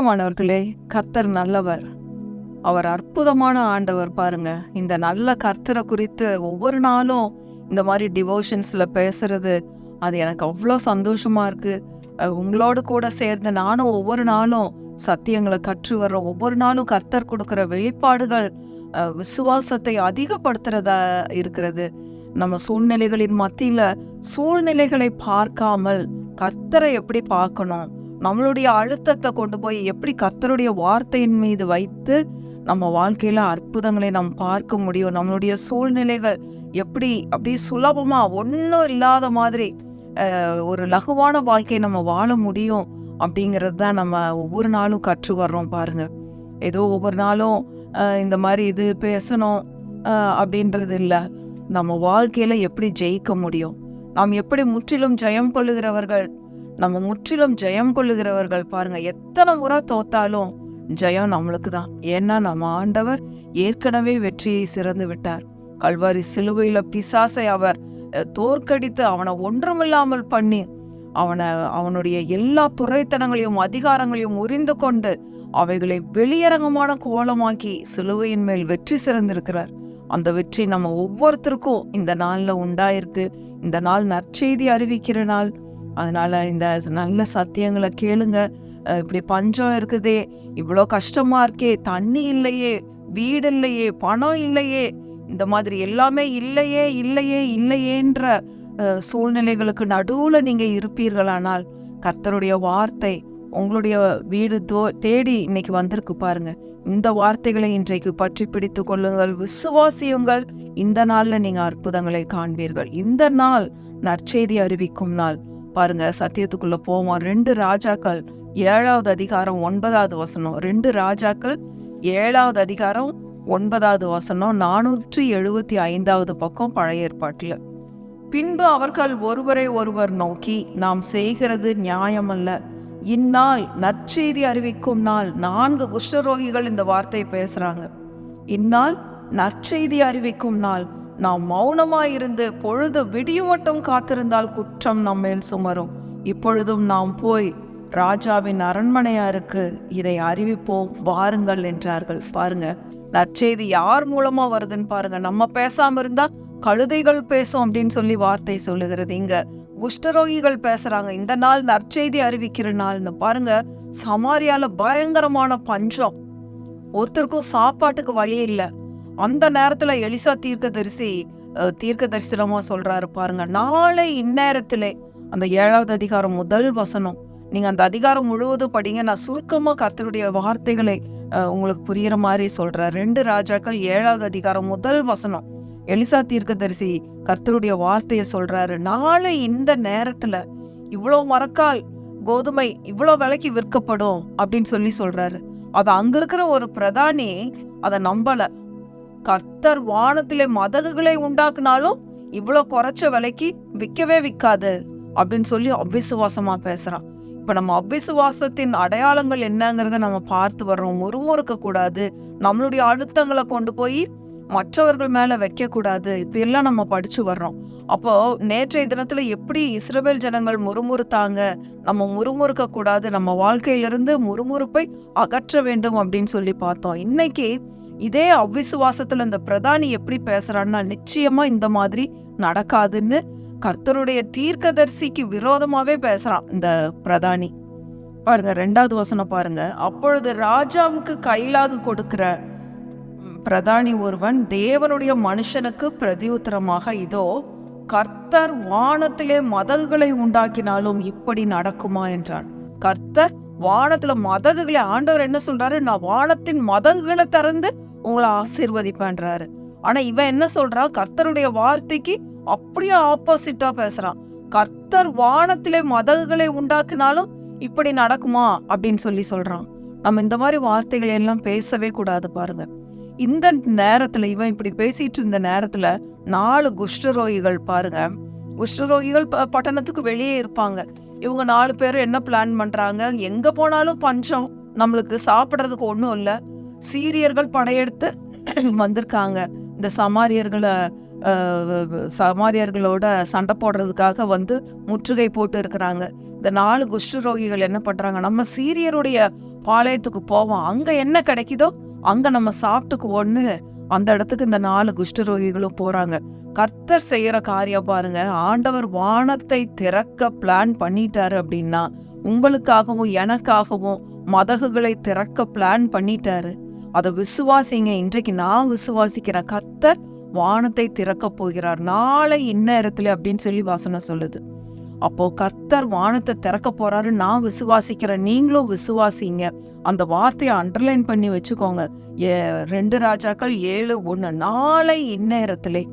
பிரியமானவர்களே கர்த்தர் நல்லவர். அவர் அற்புதமான ஆண்டவர் பாருங்க. இந்த நல்ல கர்த்தரை குறித்து ஒவ்வொரு நாளும் இந்த மாதிரி டிவோஷன்ஸில் பேசுறது அது எனக்கு அவ்வளோ சந்தோஷமா இருக்கு. உங்களோடு கூட சேர்ந்து நானும் ஒவ்வொரு நாளும் சத்தியங்களை கற்று வர்றோம் ஒவ்வொரு நாளும் கர்த்தர் கொடுக்குற வெளிப்பாடுகள் விசுவாசத்தை அதிகப்படுத்துறதா இருக்கிறது. நம்ம சூழ்நிலைகளின் மத்தியில் சூழ்நிலைகளை பார்க்காமல் கர்த்தரை எப்படி பார்க்கணும்? நம்மளுடைய அழுத்தத்தை கொண்டு போய் எப்படி கத்தருடைய வார்த்தையின் மீது வைத்து நம்ம வாழ்க்கையில் அற்புதங்களை நாம் பார்க்க முடியும்? நம்மளுடைய சூழ்நிலைகள் எப்படி அப்படியே சுலபமாக ஒன்றும் இல்லாத மாதிரி ஒரு லகுவான வாழ்க்கையை நம்ம வாழ முடியும் அப்படிங்கிறது தான் நம்ம ஒவ்வொரு நாளும் கற்று வர்றோம் பாருங்க. ஏதோ ஒவ்வொரு நாளும் இந்த மாதிரி இது பேசணும் அப்படின்றது இல்லை. நம்ம வாழ்க்கையில் எப்படி ஜெயிக்க முடியும்? நாம் எப்படி முற்றிலும் ஜெயம் கொள்ளுகிறவர்கள் நம்ம முற்றிலும் ஜெயம் கொள்ளுகிறவர்கள் பாருங்க. எத்தனை முறை தோத்தாலும் ஜெயம் நம்மளுக்கு தான் ஏன்னா நம்ம ஆண்டவர் ஏற்கனவே வெற்றியை சிறந்து விட்டார். கல்வாரி சிலுவையில பிசாசை அவர் தோற்கடித்து அவனை ஒன்றுமில்லாமல் பண்ணி அவனை அவனுடைய எல்லா துறைத்தனங்களையும் அதிகாரங்களையும் உறிந்து கொண்டு அவைகளை வெளியரங்கமான கோலமாக்கி சிலுவையின் மேல் வெற்றி சிறந்திருக்கிறார். அந்த வெற்றி நம்ம ஒவ்வொருத்தருக்கும் இந்த நாள்ல உண்டாயிருக்கு. இந்த நாள் நற்செய்தி அறிவிக்கிற நாள். அதனால இந்த நல்ல சத்தியங்களை கேளுங்க. இப்படி பஞ்சம் இருக்குதே இவ்வளோ கஷ்டமா இருக்கே தண்ணி இல்லையே வீடு இல்லையே பணம் இல்லையே இந்த மாதிரி எல்லாமே இல்லையே இல்லையே இல்லையேன்ற சூழ்நிலைகளுக்கு நடுவுல நீங்க இருப்பீர்களானால் கர்த்தருடைய வார்த்தை உங்களுடைய வீடு தோ தேடி இன்னைக்கு வந்திருக்கு பாருங்க. இந்த வார்த்தைகளை இன்றைக்கு பற்றி பிடித்து கொள்ளுங்கள் விசுவாசியுங்கள். இந்த நாள்ல நீங்க அற்புதங்களை காண்பீர்கள். இந்த நாள் நற்செய்தி அறிவிக்கும் நாள். பாருங்க சத்தியத்துக்குள்ள போவோம். ரெண்டு ராஜாக்கள் ஏழாவது அதிகாரம் ஒன்பதாவது வசனம். ரெண்டு ராஜாக்கள் ஏழாவது அதிகாரம் ஒன்பதாவது வசனம். நானூற்றி எழுபத்தி ஐந்தாவது பக்கம் பழைய ஏற்பாட்டில். பின்பு அவர்கள் ஒருவரை ஒருவர் நோக்கி நாம் செய்கிறது நியாயமல்ல. இந்நாள் நற்செய்தி அறிவிக்கும் நாள். நான்கு குஷ்டரோகிகள் இந்த வார்த்தையை பேசுறாங்க. இந்நாள் நற்செய்தி அறிவிக்கும் நாள். நாம் மௌனமாயிருந்து பொழுது விடியும் மட்டும் காத்திருந்தால் குற்றம் நம்மேல் சுமரும். இப்பொழுதும் நாம் போய் ராஜாவின் அரண்மனையாருக்கு இதை அறிவிப்போம் வாருங்கள் என்றார்கள். பாருங்க நற்செய்தி யார் மூலமா வருதுன்னு பாருங்க. நம்ம பேசாம இருந்தா கழுதைகள் பேசும் அப்படின்னு சொல்லி வார்த்தை சொல்லுகிறது. இங்க குஷ்டரோகிகள் பேசுறாங்க. இந்த நாள் நற்செய்தி அறிவிக்கிற நாள்னு பாருங்க சமாரியால பயங்கரமான பஞ்சம். ஒருத்தருக்கும் சாப்பாட்டுக்கு வழி இல்லை. அந்த நேரத்துல எலிசா தீர்க்கதரிசி தரிசி தீர்க்க தரிசனமா சொல்றாரு பாருங்க. நாளை இந்நேரத்திலே அந்த ஏழாவது அதிகாரம் முதல் வசனம். நீங்க அந்த அதிகாரம் முழுவதும் படிங்க. நான் சுருக்கமா கர்த்தருடைய வார்த்தைகளை உங்களுக்கு புரியுற மாதிரி சொல்றேன். ரெண்டு ராஜாக்கள் ஏழாவது அதிகாரம் முதல் வசனம். எலிசா தீர்க்கதரிசி கர்த்தருடைய வார்த்தையை சொல்றாரு. நாளை இந்த நேரத்துல இவ்வளோ மரக்கால் கோதுமை இவ்வளோ விலைக்கு விற்கப்படும் அப்படின்னு சொல்லி சொல்றாரு. அதை அங்க இருக்கிற ஒரு பிரதானி அதை நம்பல. கர்த்தர் வானத்திலே மதகுகளை உண்டாக்குனாலும் இவ்வளோ குறைச்ச விலைக்கு விற்கவே விற்காது அப்படின்னு சொல்லி அபிசுவாசமா பேசுறான். இப்ப நம்ம அவ்விசுவாசத்தின் அடையாளங்கள் என்னங்கிறத நம்ம பார்த்து வர்றோம். முறுமுறுக்க கூடாது. நம்மளுடைய அழுத்தங்களை கொண்டு போய் மற்றவர்கள் மேல வைக்க கூடாது இப்படி எல்லாம் நம்ம படிச்சு வர்றோம். அப்போ நேற்றைய தினத்துல எப்படி இஸ்ரேல் ஜனங்கள் முறுமுறுத்தாங்க? நம்ம முறுமுறுக்க கூடாது. நம்ம வாழ்க்கையிலிருந்து முறுமுறுப்பை அகற்ற வேண்டும் அப்படின்னு சொல்லி பார்த்தோம். இன்னைக்கு இதே அவ்விசுவாசத்துல இந்த பிரதானி எப்படி பேசுறான்னா நிச்சயமா இந்த மாதிரி நடக்காதுன்னு கர்த்தருடைய தீர்க்கதரிசிக்கு விரோதமாவே பேசுறான் இந்த பிரதானி. பாருங்க ரெண்டாவது வசனம் பாருங்க. அப்பொழுது ராஜாவுக்கு கைலாகு கொடுக்கிற பிரதானி ஒருவன் தேவனுடைய மனுஷனுக்கு பிரதியுத்தரமாக இதோ கர்த்தர் வானத்திலே மதகுகளை உண்டாக்கினாலும் இப்படி நடக்குமா என்றான். கர்த்தர் வானத்துல மதகுகளை ஆண்டவர் என்ன சொல்றாரு? நான் வானத்தின் மதகுகளை திறந்து உங்களை ஆசீர்வதிப்பேன்றாரு. ஆனா இவன் என்ன சொல்றான் கர்த்தருடைய வார்த்தைக்கு அப்படியே ஆப்போசிட்டா பேசுறான். கர்த்தர் வானத்திலே மதகுகளை உண்டாக்கினாலும் இப்படி நடக்குமா? அப்படின்னு சொல்லி சொல்றான். நம்ம இந்த மாதிரி வார்த்தைகளை எல்லாம் பேசவே கூடாது பாருங்க. இந்த நேரத்துல இவன் இப்படி பேசிட்டு இருந்த நேரத்துல நாலு குஷ்டரோகிகள் பாருங்க. குஷ்டரோகிகள் ப- பட்டணத்துக்கு வெளியே இருப்பாங்க. இவங்க நாலு பேர் என்ன பிளான் பண்றாங்க? எங்க போனாலும் பஞ்சம். நம்மளுக்கு சாப்பிட்றதுக்கு ஒன்றும் இல்லை. சீரியர்கள் படையெடுத்து வந்திருக்காங்க. இந்த சமாரியர்களை சமாரியர்களோட சண்டை போடுறதுக்காக வந்து முற்றுகை போட்டு இருக்கிறாங்க. இந்த நாலு குஷ்டரோகிகள் என்ன பண்றாங்க நம்ம சீரியருடைய பாளையத்துக்கு போவோம். அங்க என்ன கிடைக்குதோ அங்க நம்ம சாப்பிட்டுக்குவோன்னு அந்த இடத்துக்கு இந்த நாலு குஷ்டரோகிகளும் போறாங்க. கர்த்தர் செய்யற காரியம் பாருங்க ஆண்டவர் வானத்தை திறக்க பிளான் பண்ணிட்டாரு அப்படின்னா உங்களுக்காகவும் எனக்காகவும் மதகுகளை திறக்க பிளான் பண்ணிட்டாரு. அதை விசுவாசிங்க. இன்றைக்கு நான் விசுவாசிக்கிற கத்தர் வானத்தை திறக்க போகிறார். நாளை இந்நேரத்தில் அப்படின்னு சொல்லி வாசனம் சொல்லுது. அப்போ கர்த்தர் வானத்தை திறக்க போறாரு நான் விசுவாசிக்கிறேன். நீங்களும் விசுவாசிங்க. அந்த வார்த்தையை அண்டர்லைன் பண்ணி வச்சுக்கோங்க. ஏ ரெண்டு ராஜாக்கள் ஏழு ஒன்று நாளை இந்நேரத்திலே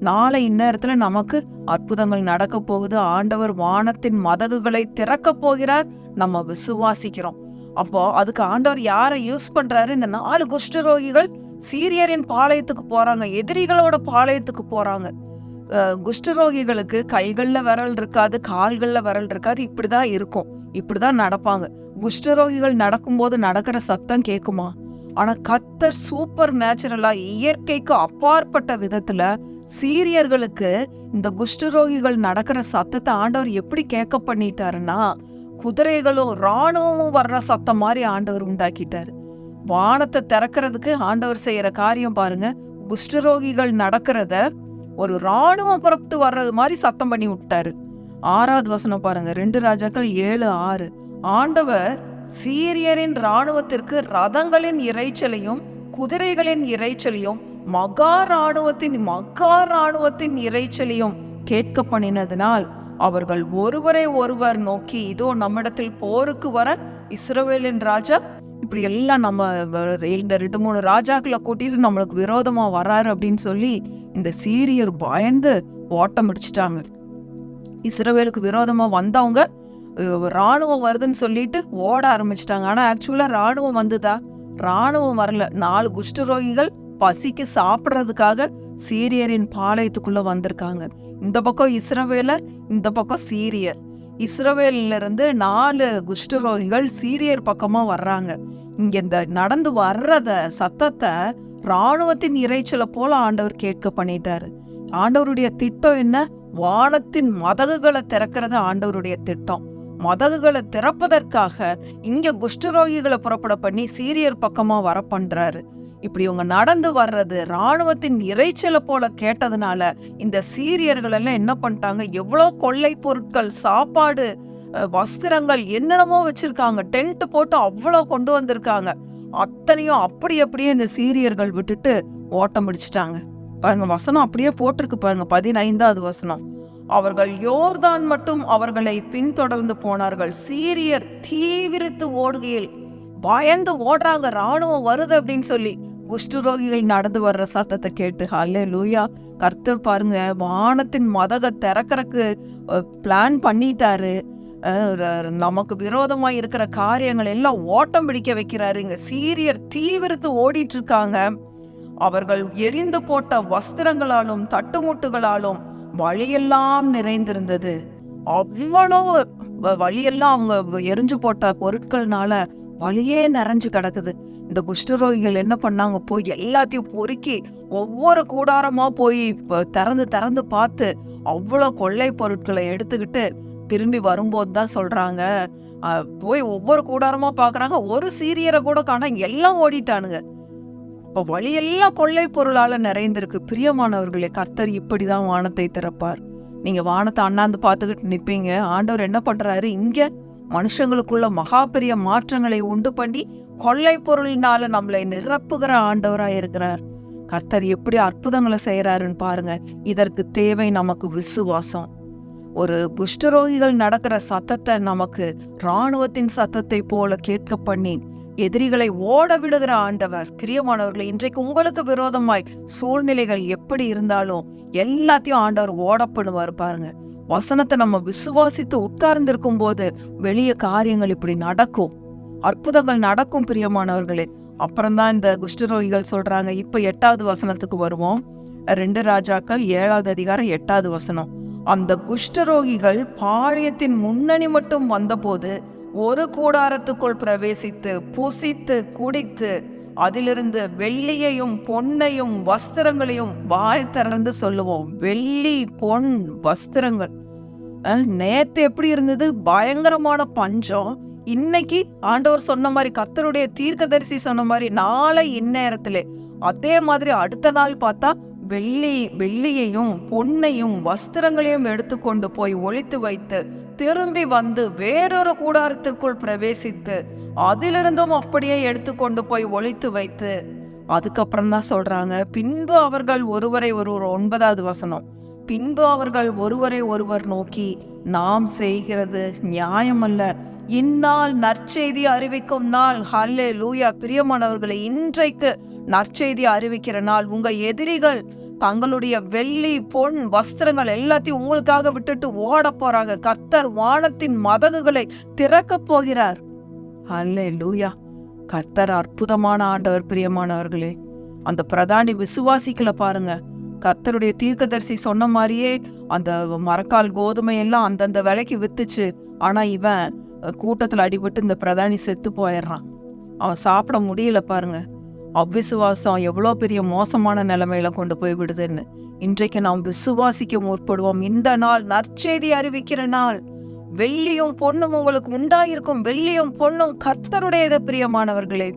நாளை இந்நேரத்துல நமக்கு அற்புதங்கள் நடக்க போகுது. ஆண்டவர் வானத்தின் மதகுகளை திறக்க போகிறார். நம்ம விசுவாசிக்கிறோம். அப்போ அதுக்கு ஆண்டவர் யாரை யூஸ் பண்றாரு? இந்த நாலு குஷ்டரோகிகள் சீரியரின் பாளையத்துக்கு போறாங்க. எதிரிகளோட பாளையத்துக்கு போறாங்க. குஷ்டரோகிகளுக்கு கைகளில் விரல் இருக்காது கால்களில் விரல் இருக்காது. இப்படிதான் இருக்கும். இப்படிதான் நடப்பாங்க. குஷ்டரோகிகள் நடக்கும்போது நடக்கிற சத்தம் கேட்குமா ஆனா கத்தர் சூப்பர் நேச்சுரலா இயற்கைக்கு அப்பாற்பட்ட விதத்துல சீரியர்களுக்கு இந்த குஷ்டரோகிகள் நடக்கிற சத்தத்தை ஆண்டவர் எப்படி கேட்க பண்ணிட்டாருன்னா குதிரைகளும் ராணுவமும் வர்ற சத்தம் மாதிரி ஆண்டவர் உண்டாக்கிட்டாரு. வானத்தை திறக்கிறதுக்கு ஆண்டவர் செய்யற காரியம் பாருங்க. குஷ்டரோகிகள் நடக்கிறத ஒரு ராணுவம் புறப்பட்டு வர்றது மாதிரி சத்தம் பண்ணி விட்டாரு. ஆறாவது வசனம் பாருங்க. ரெண்டு ராஜாக்கள் ஏழு ஆறு. ஆண்டவர் சீரியரின் ராணுவத்திற்கு ரதங்களின் இறைச்சலையும் குதிரைகளின் இறைச்சலையும் மகா ராணுவத்தின் மகா ராணுவத்தின் இறைச்சலையும் கேட்க பண்ணினதினால் அவர்கள் ஒருவரை ஒருவர் நோக்கி இதோ நம்மிடத்தில் போருக்கு வர இஸ்ரவேலின் ராஜா. இப்படி எல்லாம் நம்ம இந்த ரெண்டு மூணு ராஜாக்களை கூட்டிட்டு நம்மளுக்கு விரோதமா வராரு அப்படின்னு சொல்லி இந்த சீரியர் பயந்து ஓட்டம் அடிச்சிட்டாங்க இஸ்ரவேலுக்கு விரோதமா வந்தவங்க ராணுவம் வருதுன்னு சொல்லிட்டு ஓட ஆரம்பிச்சிட்டாங்க. ஆனா ஆக்சுவலா ராணுவம் வந்துதா? ராணுவம் வரல. நாலு குஷ்டரோகிகள் பசிக்கு சாப்பிட்றதுக்காக சீரியரின் பாளையத்துக்குள்ள வந்திருக்காங்க. இந்த பக்கம் இஸ்ரவேலர் இந்த பக்கம் சீரியர். இஸ்ரவேலிருந்து நாலு குஷ்டரோகிகள் சீரியர் பக்கமா வர்றாங்க. இங்க இந்த நடந்து வர்றத சத்தத்தை ராணுவத்தின் இறைச்சலை போல ஆண்டவர் கேட்க பண்ணிட்டாரு. ஆண்டவருடைய திட்டம் என்ன? வானத்தின் மதகுகளை திறக்கிறது ஆண்டவருடைய திட்டம். மதகுகளை திறப்பதற்காக இங்க குஷ்டரோகிகளை புறப்பட பண்ணி சீரியர் பக்கமா வர பண்றாரு. இப்படி இவங்க நடந்து வர்றது ராணுவத்தின் இறைச்சலை போல கேட்டதுனால இந்த சீரியர்கள் எல்லாம் என்ன பண்ணிட்டாங்க? எவ்வளோ கொள்ளை பொருட்கள் சாப்பாடு வஸ்திரங்கள் என்னென்னமோ வச்சிருக்காங்க. டென்ட் போட்டு அவ்வளோ கொண்டு வந்திருக்காங்க. அத்தனையும் அப்படி அப்படியே இந்த சீரியர்கள் விட்டுட்டு ஓட்டம் பிடிச்சிட்டாங்க. பாருங்க வசனம் அப்படியே போட்டிருக்கு பாருங்க பதினைந்தாவது வசனம். அவர்கள் யோர்தான் மட்டும் அவர்களை பின்தொடர்ந்து போனார்கள். சீரியர் தீவிரித்து ஓடுகையில் பயந்து ஓடுறாங்க ராணுவம் வருது அப்படின்னு சொல்லி. குஷ்டரோகிகள் நடந்து வர்ற சத்தத்தை கேட்டு ஹல்லே லூயா கர்த்தர் பாருங்க வானத்தின் மதக திறக்கிறக்கு பிளான் பண்ணிட்டாரு. நமக்கு விரோதமாக இருக்கிற காரியங்கள் எல்லாம் ஓட்டம் பிடிக்க வைக்கிறாரு. இங்க சீரியர் தீவிரத்து ஓடிட்டு இருக்காங்க அவர்கள் எரிந்து போட்ட வஸ்திரங்களாலும் தட்டுமுட்டுகளாலும் வழியெல்லாம் நிறைந்திருந்தது. அவ்வளோ வ- வழியெல்லாம் அவங்க எரிஞ்சு போட்ட பொருட்கள்னால வழியே நிறைஞ்சு கிடக்குது. இந்த குஷ்டரோகிகள் என்ன பண்ணாங்க? போய் எல்லாத்தையும் பொறுக்கி ஒவ்வொரு கூடாரமாக போய் இப்போ திறந்து திறந்து பார்த்து அவ்வளோ கொள்ளை பொருட்களை எடுத்துக்கிட்டு திரும்பி வரும்போது தான் சொல்கிறாங்க போய் ஒவ்வொரு கூடாரமாக பார்க்குறாங்க. ஒரு சீரியரை கூட காண எல்லாம் ஓடிட்டானுங்க. இப்போ வழியெல்லாம் கொள்ளை பொருளால் நிறைந்திருக்கு. பிரியமானவர்களே கர்த்தர் இப்படி தான் வானத்தை திறப்பார். நீங்கள் வானத்தை அண்ணாந்து பார்த்துக்கிட்டு நிற்பீங்க ஆண்டவர் என்ன பண்ணுறாரு இங்கே மனுஷங்களுக்குள்ள மகா பெரிய மாற்றங்களை உண்டு பண்ணி கொள்ளை பொருளினால நம்மளை நிரப்புகிற ஆண்டவராக இருக்கிறார். கர்த்தர் எப்படி அற்புதங்களை செய்யறாருன்னு பாருங்க. இதற்கு தேவை நமக்கு விசுவாசம். ஒரு குஷ்டரோகிகள் நடக்கிற சத்தத்தை நமக்கு ராணுவத்தின் சத்தத்தை போல கேட்க பண்ணி எதிரிகளை ஓட விடுகிற ஆண்டவர் பிரியமானவர்களை இன்றைக்கு உங்களுக்கு விரோதமாய் சூழ்நிலைகள் எப்படி இருந்தாலும் எல்லாத்தையும் ஆண்டவர் ஓட பண்ணுவார் பாருங்க. வசனத்தை நம்ம விசுவாசித்து உட்கார்ந்திருக்கும் போது வெளிய காரியங்கள் இப்படி நடக்கும். அற்புதங்கள் நடக்கும் பிரியமானவர்களே. அப்புறம்தான் இந்த குஷ்டரோகிகள் சொல்றாங்க இப்ப எட்டாவது வசனத்துக்கு வருவோம். ரெண்டு ராஜாக்கள் ஏழாவது அதிகாரம் எட்டாவது வசனம். அந்த குஷ்டரோகிகள் பாளையத்தின் முன்னணி மட்டும் வந்தபோது ஒரு கூடாரத்துக்குள் பிரவேசித்து புசித்து குடித்து அதிலிருந்து வெள்ளியையும் பொன்னையும் வஸ்திரங்களையும் வாய் திறந்து சொல்லுவோம். வெள்ளி பொன் வஸ்திரங்கள். நேத்து எப்படி இருந்தது? பயங்கரமான பஞ்சம். இன்னைக்கு ஆண்டவர் சொன்ன மாதிரி கர்த்தருடைய தீர்க்கதரிசி சொன்ன மாதிரி நாளை இந்நேரத்தில் அதே மாதிரி அடுத்த நாள் பார்த்தா வெள்ளி வெள்ளியையும் பொன்னையும் வஸ்திரங்களையும் எடுத்துக்கொண்டு போய் ஒழித்து வைத்து திரும்பி வந்து வேறொரு கூடாரத்திற்குள் பிரவேசித்து அதிலிருந்தும் அப்படியே எடுத்துக்கொண்டு போய் ஒழித்து வைத்து அதுக்கப்புறம் தான் சொல்றாங்க பின்பு அவர்கள் ஒருவரை ஒருவர் ஒன்பதாவது வசனம் பின்பு அவர்கள் ஒருவரை ஒருவர் நோக்கி நாம் செய்கிறது நியாயமல்ல இந்நாள் நற்செய்தி அறிவிக்கும் நாள். ஹல்லே லூயா பிரியமானவர்களை இன்றைக்கு நற்செய்தி அறிவிக்கிற நாள். உங்க எதிரிகள் தங்களுடைய வெள்ளி பொன் வஸ்திரங்கள் எல்லாத்தையும் உங்களுக்காக விட்டுட்டு ஓட போறாங்க. கர்த்தர் வானத்தின் மதகுகளை திறக்க போகிறார். ஹல்லே லூயா கர்த்தர் அற்புதமான ஆண்டவர் பிரியமானவர்களே. அந்த பிரதானி விசுவாசிக்கல பாருங்க. கர்த்தருடைய தீர்க்கதரிசி சொன்ன மாதிரியே அந்த மரக்கால் கோதுமை எல்லாம் அந்தந்த விலைக்கு வித்துச்சு. ஆனா இவன் கூட்டத்தில் அடிபட்டு இந்த பிரதானி செத்து போயிடுறான். அவன் சாப்பிட முடியல பாருங்க. அவ்விசுவாசம் எவ்வளோ பெரிய மோசமான நிலைமையில கொண்டு போய் விடுதுன்னு. இன்றைக்கு நாம் விசுவாசிக்க முற்படுவோம். இந்த நாள் நற்செய்தி அறிவிக்கிற நாள். வெள்ளியும் பொண்ணும் உங்களுக்கு உண்டாயிருக்கும். வெள்ளியும் பொண்ணும் கர்த்தருடையது பிரியமானவர்களே.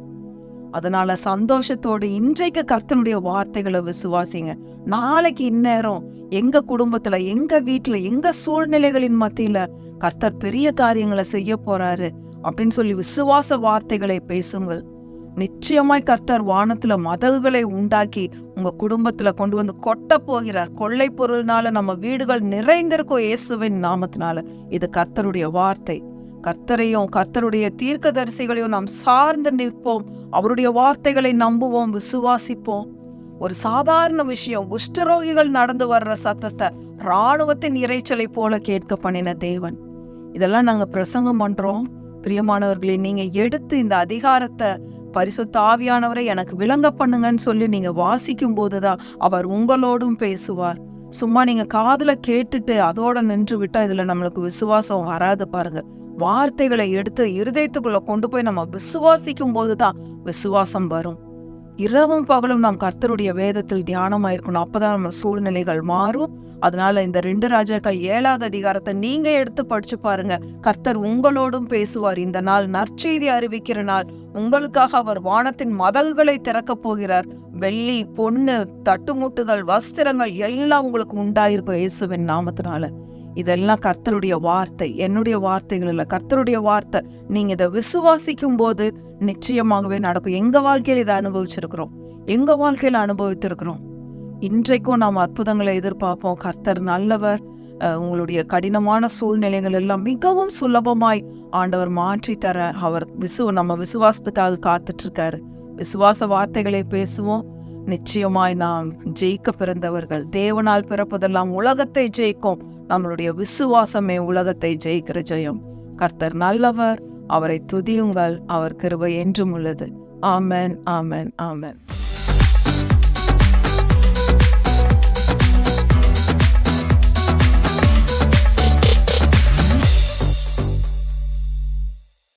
அதனால சந்தோஷத்தோடு இன்றைக்கு கர்த்தனுடைய வார்த்தைகளை விசுவாசிங்க. நாளைக்கு இந்நேரம் எங்க குடும்பத்துல எங்க வீட்டுல எங்க சூழ்நிலைகளின் மத்தியில கர்த்தர் பெரிய காரியங்களை செய்ய போறாரு அப்படின்னு சொல்லி விசுவாச வார்த்தைகளை பேசுங்கள். நிச்சயமாய் கர்த்தர் வானத்துல மதகுகளை உண்டாக்கி உங்க குடும்பத்துல கொண்டு வந்து கொட்ட போகிறார். கொள்ளை பொருள்னால நம்ம வீடுகள் நிறைந்திருக்கும் இயேசுவின் நாமத்தினால. இது கர்த்தருடைய வார்த்தை. கர்த்தரையும் கர்த்தருடைய தீர்க்கதரிசிகளையும் நாம் சார்ந்து நிற்போம். அவருடைய வார்த்தைகளை நம்புவோம் விசுவாசிப்போம். ஒரு சாதாரண விஷயம் குஷ்டரோகிகள் நடந்து வர்ற சத்தத்தை ராணுவத்தின் இறைச்சலை போல கேட்க பண்ணின தேவன். இதெல்லாம் நாங்க பிரசங்கம் பண்றோம். பிரியமானவர்களே நீங்க எடுத்து இந்த அதிகாரத்தை பரிசுத்த ஆவியானவரை எனக்கு விளங்க பண்ணுங்கன்னு சொல்லி நீங்க வாசிக்கும் போதுதான் அவர் உங்களோடும் பேசுவார். சும்மா நீங்க காதுல கேட்டுட்டு அதோட நின்று விட்டால் இதுல நம்மளுக்கு விசுவாசம் வராது பாருங்கள் வார்த்தைகளை எடுத்து இருதயத்துக்குள்ள கொண்டு போய் நம்ம விசுவாசிக்கும் போதுதான் விசுவாசம் வரும். இரவும் பகலும் நாம் கர்த்தருடைய வேதத்தில் தியானமாயிருக்கணும். அப்பதான் நம்ம சூழ்நிலைகள் மாறும். அதனால இந்த ரெண்டு ராஜாக்கள் ஏழாவது அதிகாரத்தை நீங்க எடுத்து படிச்சு பாருங்க. கர்த்தர் உங்களோடும் பேசுவார். இந்த நாள் நற்செய்தி அறிவிக்கிற நாள். உங்களுக்காக அவர் வானத்தின் மதகுகளை திறக்கப் போகிறார். வெள்ளி பொண்ணு தட்டுமுட்டுகள் வஸ்திரங்கள் எல்லாம் உங்களுக்கு உண்டாயிருக்கும் இயேசுவின் நாமத்தினால. இதெல்லாம் கர்த்தருடைய வார்த்தை. என்னுடைய வார்த்தைகள் இல்லை. கர்த்தருடைய வார்த்தை. நீங்க இதை விசுவாசிக்கும் போது நிச்சயமாகவே நடக்கும். எங்க வாழ்க்கையில இதை அனுபவிச்சிருக்கிறோம்? எங்க வாழ்க்கையில அனுபவித்திருக்கிறோம்? இன்றைக்கும் நாம் அற்புதங்களை எதிர்பார்ப்போம். கர்த்தர் நல்லவர். உங்களுடைய கடினமான சூழ்நிலைகள் எல்லாம் மிகவும் சுலபமாய் ஆண்டவர் மாற்றி தர அவர் விசு நம்ம விசுவாசத்துக்காக காத்துட்டு இருக்காரு விசுவாச வார்த்தைகளை பேசுவோம். நிச்சயமாய் நாம் ஜெயிக்க பிறந்தவர்கள். தேவனால் பிறப்பதெல்லாம் உலகத்தை ஜெயிக்கும். நம்மளுடைய விசுவாசமே உலகத்தை ஜெயிக்கிற ஜெயம். கர்த்தர் நல்லவர் அவரை துதியுங்கள் அவர் கிருபை என்றும் உள்ளது. ஆமென் ஆமென் ஆமென்.